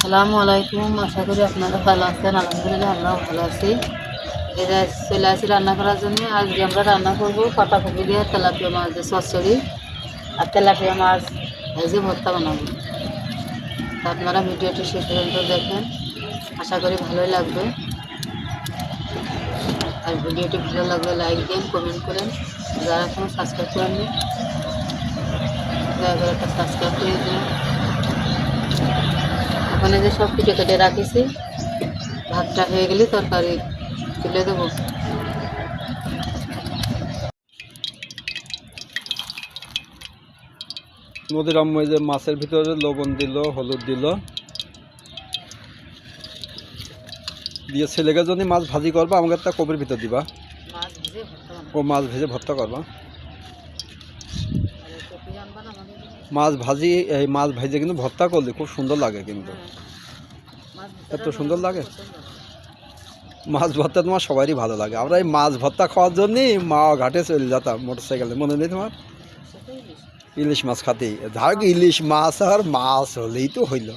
আসসালামু আলাইকুম। আশা করি আপনারা ভালো আছেন। আলহামদুলিল্লাহ আমরাও ভালো আছি। এটা চলে আসি রান্না করার জন্য। আজকে আমরা রান্না করব পাতাকপি দিয়ে তেলাপিয়া মাছ দিয়ে চচ্চড়ি। আর তেলাপিয়া মাছ ভেজে ভর্তা বানাবো। আপনারা ভিডিওটি শেষ পর্যন্ত দেখেন আশা করি ভালোই লাগবে। আর ভিডিওটি ভালো লাগলে লাইক দিন, কমেন্ট করেন। যারা এখনও সাবস্ক্রাইব করেননি, দয়া করে একটা সাবস্ক্রাইব করে দিন। ওখানে যে সব কেটে কেটে রাখিছি ভাতটা হয়ে গেলে তরকারি তুলে দেবো। নদীর আম্মু যে মাছের ভিতরে লবণ দিল হলুদ দিল। দিয়ে ছেলেকে যদি মাছ ভাজি করবা আমাকে একটা কবির ভিতর দিবা। ও মাছ ভেজে ভর্তা করবা আর এই কপি আনবা না আমাদের জন্য? মাছ ভাজি, এই মাছ ভেজে কিন্তু ভর্তা করলে খুব সুন্দর লাগে কিন্তু। এত সুন্দর লাগে? মাছ ভর্তা তোমার সবারই ভালো লাগে আমরা এই মাছ ভর্তা খাওয়ার জন্যই মা ঘাটে চলে যেতাম মোটর সাইকেলে মনে নেই তোমার ইলিশ। মাছ খাতেই ধার ইলিশ মাছ আর মাছ হলেই তো হইল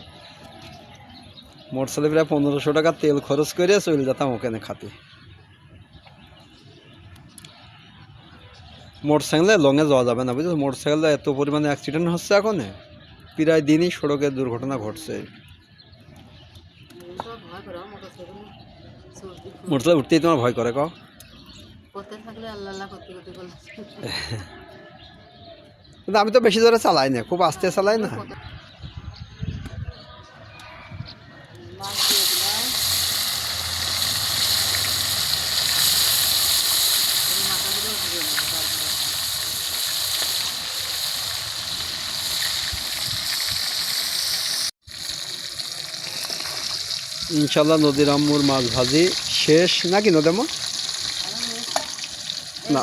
মোটরসাইকেলে প্রায় পনেরোশো টাকা তেল খরচ করে চলে যেতাম ওখানে খাতে মোটরসাইকেলে লঙে যাওয়া যাবে না বুঝছ? মোটরসাইকেলে এত পরিমাণে অ্যাক্সিডেন্ট হচ্ছে এখন প্রায় দিনই সড়কে দুর্ঘটনা ঘটছে। মোটরসাইকেলে উঠতেই তোমার ভয় করে কিন্তু আমি তো বেশি ধরে চালাই না খুব আস্তে চালাই না মাছ দিয়ে দিলাম এই মাথাগুলো ভেজে নেব তারপরে ইনশাল্লাহ নদীর আম্মুর মাছ ভাজি শেষ। নাকি নদেমা না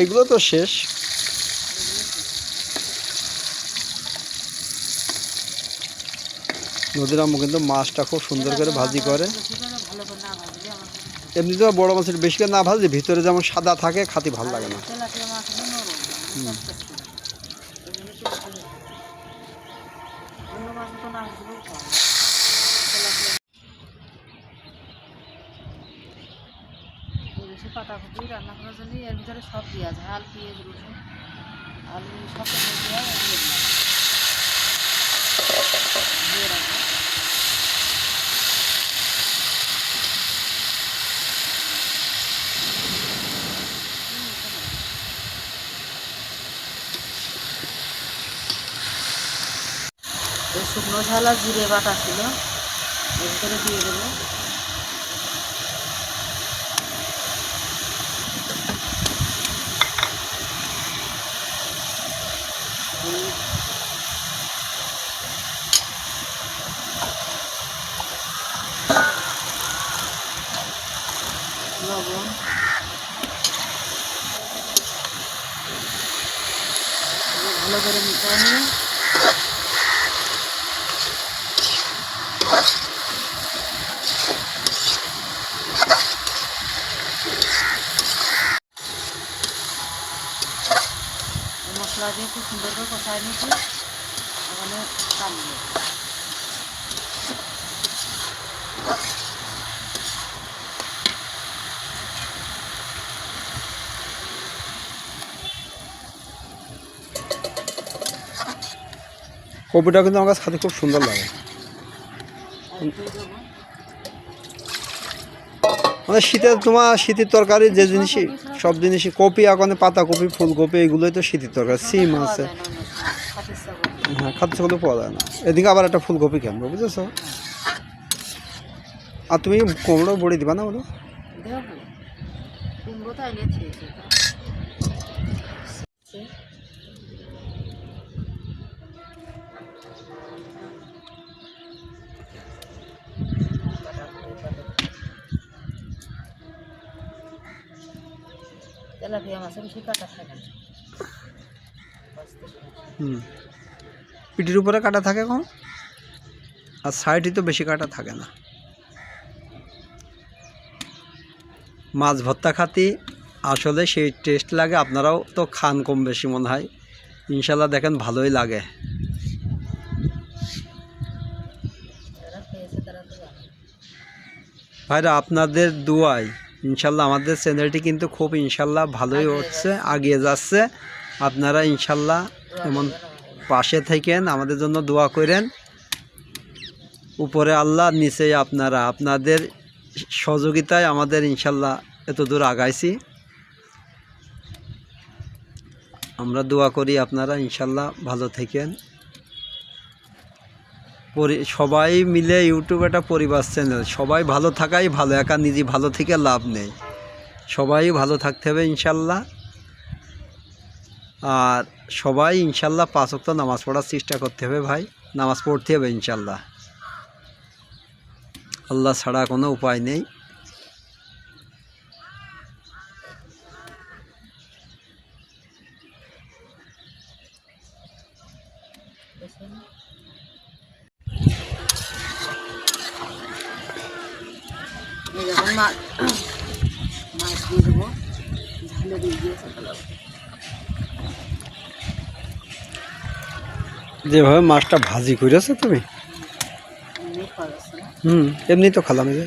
এইগুলো তো শেষ। নদীর আম্মু কিন্তু মাছটা খুব সুন্দর করে ভাজি করে। ভালো করে না ভাজলে আমার এমনিতে বড় মাছের বেশি করে না ভাজি, ভিতরে যেমন সাদা থাকে খাতি ভালো লাগে না। তেলাপিয়া মাছ হলো নরম চচ্চড়ি। এই জন্য একটু বেশি ভাজে। অন্য মাছ তো না ভাজলেও খাওয়া যায়। তেলাপিয়া এই বেশি পাতাকপি রান্না করার জন্য এর ভিতরে সব দেওয়া ঝাল পেঁয়াজ, রসুন, আলু, সব শুকনো ঝাল আর জিরে বাটা ছিল, এর ভিতরে দিয়ে দেবো হলুদ, লবণ এবার ভালো করে নিতে হবে। মশলা দিয়ে খুব সুন্দর করে কষায় নিয়েছি। ওখানে কাটবো। কপিটা কিন্তু আমার কাছে খাতে খুব সুন্দর লাগে। মানে শীতের তোমার শীতের তরকারি যে জিনিসই, সব জিনিসই, কপি এখন পাতাকপি ফুলকপি, এগুলোই তো শীতের তরকারি, সিম আছে। হ্যাঁ খাদ্য সেগুলো পাওয়া যায় না। এদিকে আবার একটা ফুলকপি কেমন বুঝেছ? আর তুমি কুমড়ো, বড়ি দিবা না বলো? তেলাপিয়া মাছে বেশি কাটা থাকে না। বাঁচতে সমস্যা। হুম। পিঠির উপরে কাটা থাকে কম আর সাইডে তো বেশি কাটা থাকে না। মাছ ভর্তা খাতি আসলে সেই টেস্ট লাগে আপনারাও তো খান কম বেশি মনে হয়। ইনশাল্লাহ দেখেন ভালোই লাগে। ভাইরা আপনাদের দুয়াই ইনশাল্লাহ আমাদের চ্যানেলটি কিন্তু খুব ইনশাল্লাহ ভালোই হচ্ছে আগিয়ে যাচ্ছে। আপনারা ইনশাল্লাহ এমন পাশে থাকেন, আমাদের জন্য দোয়া করেন। উপরে আল্লাহ, নিচে আপনারা। আপনাদের সহযোগিতায় আমাদের ইনশাল্লাহ এত দূর আগাইছি। আমরা দোয়া করি আপনারা ইনশাল্লাহ ভালো থাকেন। সবাই মিলে ইউটিউব একটা পরিবার চ্যানেল সবাই ভালো থাকাই ভালো, একা নিজে ভালো থেকে লাভ নেই। সবাই ভালো থাকতে হবে ইনশাল্লাহ। আর সবাই ইনশাল্লাহ পাঁচ ওয়াক্ত নামাজ পড়ার চেষ্টা করতে হবে ভাই। নামাজ পড়তে হবে ইনশাল্লাহ। আল্লাহ ছাড়া কোনো উপায় নেই বুঝছেন? এই যখন মাছ মাছ দিয়ে দেবো ঝালে দিয়ে যেভাবে মাছটা ভাজি করেছ তুমি? হুম এমনি তো খালাম যে।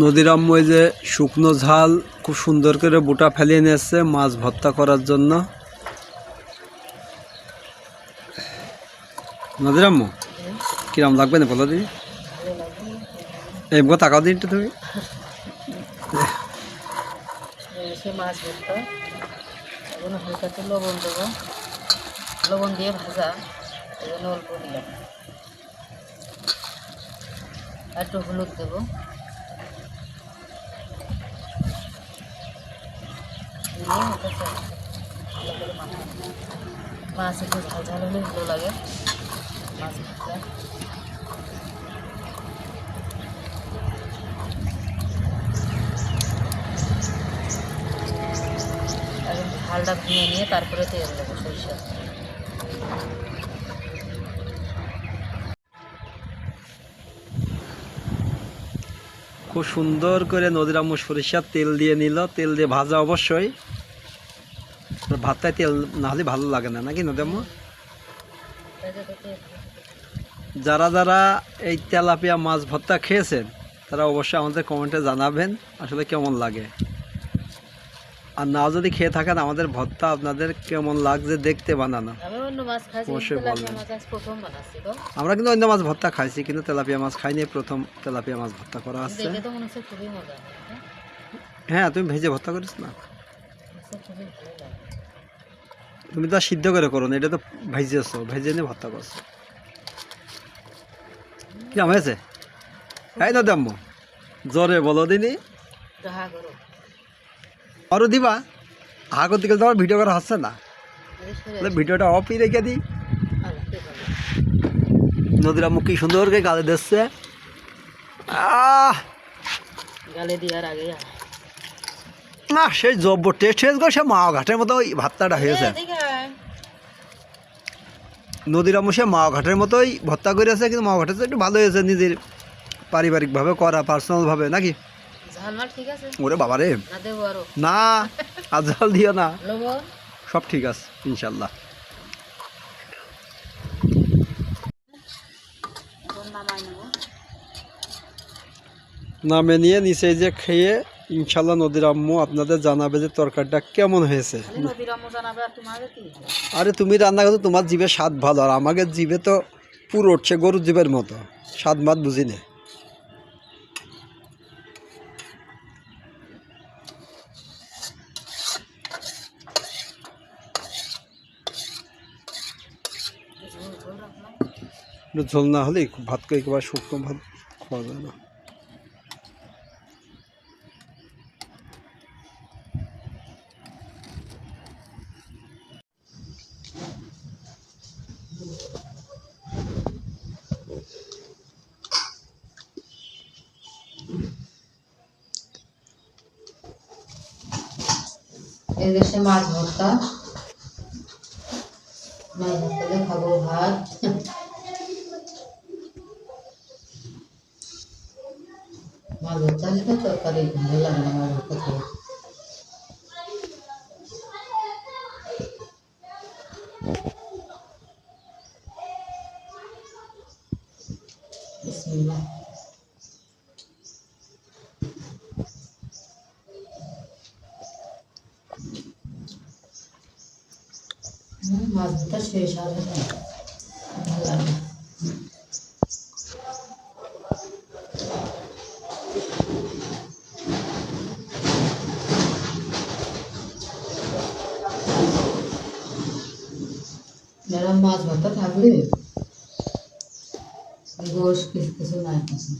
নদীর আম্মু যে শুকনো ঝাল খুব সুন্দর করে বুটা ফেলিয়ে নিয়েছে, মাছ ভর্তা করার জন্য। নদীর আম্মু, কিরম লাগবে না বলো দিদি এই মুখে তাকাও দিন তুমি। মাছ ভর্তা। লবণ দিয়ে ভাজা অল্প দিলাম। একটু হলুদ দেবো। মাছ একটু ঝাল ঝাল হলে ভালো লাগে মাছ ঝালটা ভেঙে নিয়ে তারপরে তেল দেবো সরিষা খুব সুন্দর করে নদীর আম্মু সরিষার তেল দিয়ে নিল। তেল দিয়ে ভাজা অবশ্যই। ভাতটায় তেল না হলে ভালো লাগে না নাকি তেল যারা যারা এই তেলাপিয়া মাছ ভর্তা খেয়েছেন তারা অবশ্যই আমাদের কমেন্টে জানাবেন আসলে কেমন লাগে। আর না যদি খেয়ে থাকেন আমাদের ভর্তা আপনাদের কেমন লাগছে দেখতে বানানো। অবশ্যই বলবেন। আমরা কিন্তু অন্য মাছ ভর্তা খাইছি কিন্তু তেলাপিয়া মাছ খাইনি প্রথম তেলাপিয়া মাছ ভর্তা করা আছে। হয় হ্যাঁ? হ্যাঁ তুমি ভেজে ভর্তা করিস না মনে হচ্ছে খুবই ভালো লাগে তুমি তো সিদ্ধ করে করো না এটা তো ভেজেছো ভেজে নিয়ে ভর্তা করছ। কেমন হয়েছে? এই না দাম্মু জোরে বলো দিনি। আরও দিবা? হা করতে গেলে তোমার ভিডিও করা হচ্ছে না। ভিডিওটা অফই রেখে দিই? নদীরা মুখ কি সুন্দর করে গালে দিচ্ছে। আহ! গালে দেওয়ার আগে না সেই জব্বর টেস্ট হয়েছে সে মা ঘাটের মতো ওই ভাতটাটা হয়েছে। নদীরা মুখে মা ঘাটের মতোই করে আছে কিন্তু মা ঘাটের একটু ভালো হয়েছে নিজের পারিবারিকভাবে করা পার্সোনালভাবে নাকি? আছে? ওরে দেবো আরও। না আর জল দিও না। সব ঠিক আছে ইনশাল্লাহ। নামে নিয়ে নিচে যে খেয়ে ইনশাল্লাহ নদীর আম্মু আপনাদের জানাবে যে তরকারিটা কেমন হয়েছে। আর তুমি রান্না করছ তোমার জিভে স্বাদ ভালো আর আমাকে জিভে তো পুরো উঠছে গরুর জিভের মতো। স্বাদ মাত বুঝি না। ঝোল না হলে ভাত করে একেবারে শুকনো ভাত খাওয়া যায় না। এই দেশে মাছ ভর্তা মাছ ভর্তা দিয়ে খাব ভাত মাছ ভর্তা হলে তো তরকারি ভালো লাগে না মাছ ভর্তা খেয়ে বিসমিল্লাহ হুম, মাছ ভর্তা শেষ হবে না ভালো লাগে মেরা মাছ ভাতটা থাকলে গোশ কিছু কিছু নাই কিছু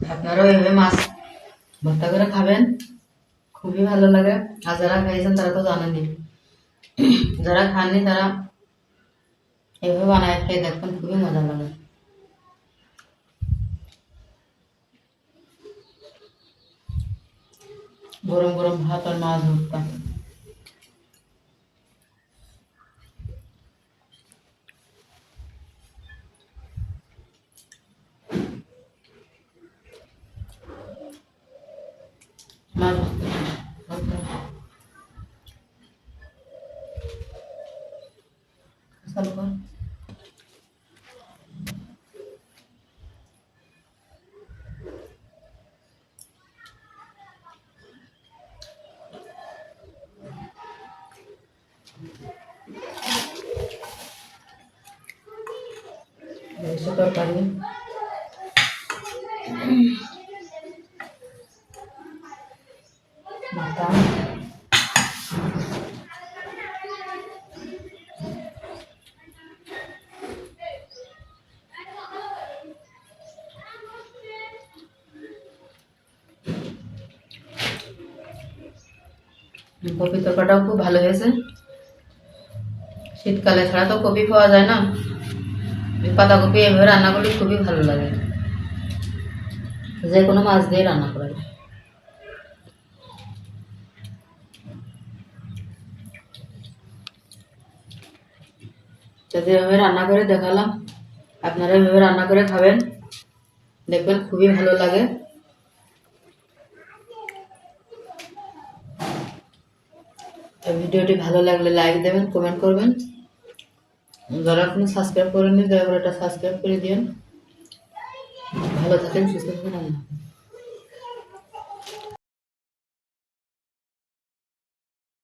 আপনারাও এভাবে মাছ। ভর্তা করে খাবেন। খুবই ভালো লাগে। আর যারা খাইছেন তারা তো জানেনি যারা খাননি তারা এভাবে বানায় খেয়ে দেখবেন, খুবই মজা লাগে। গরম গরম ভাত আর মাছ ভর্তা। মাছ ভর্তা কপি তরকাটাও খুব ভালো হয়েছে। শীতকালে ছাড়া তো কপি পাওয়া যায় না। পাতাকপি এভাবে রান্না করলে খুবই ভালো লাগে। যে কোনো মাছ দিয়ে রান্না করে যদি এভাবে রান্না করে দেখালাম, আপনারা এভাবে রান্না করে খাবেন, দেখবেন খুবই ভালো লাগে। এই ভিডিওটি ভালো লাগলে লাইক দেবেন কমেন্ট করবেন যারা এখনও সাবস্ক্রাইব করেননি, দয়া করে এটা সাবস্ক্রাইব করে দিন ভালো থাকেন, সুস্থ থাকেন, আল্লাহ।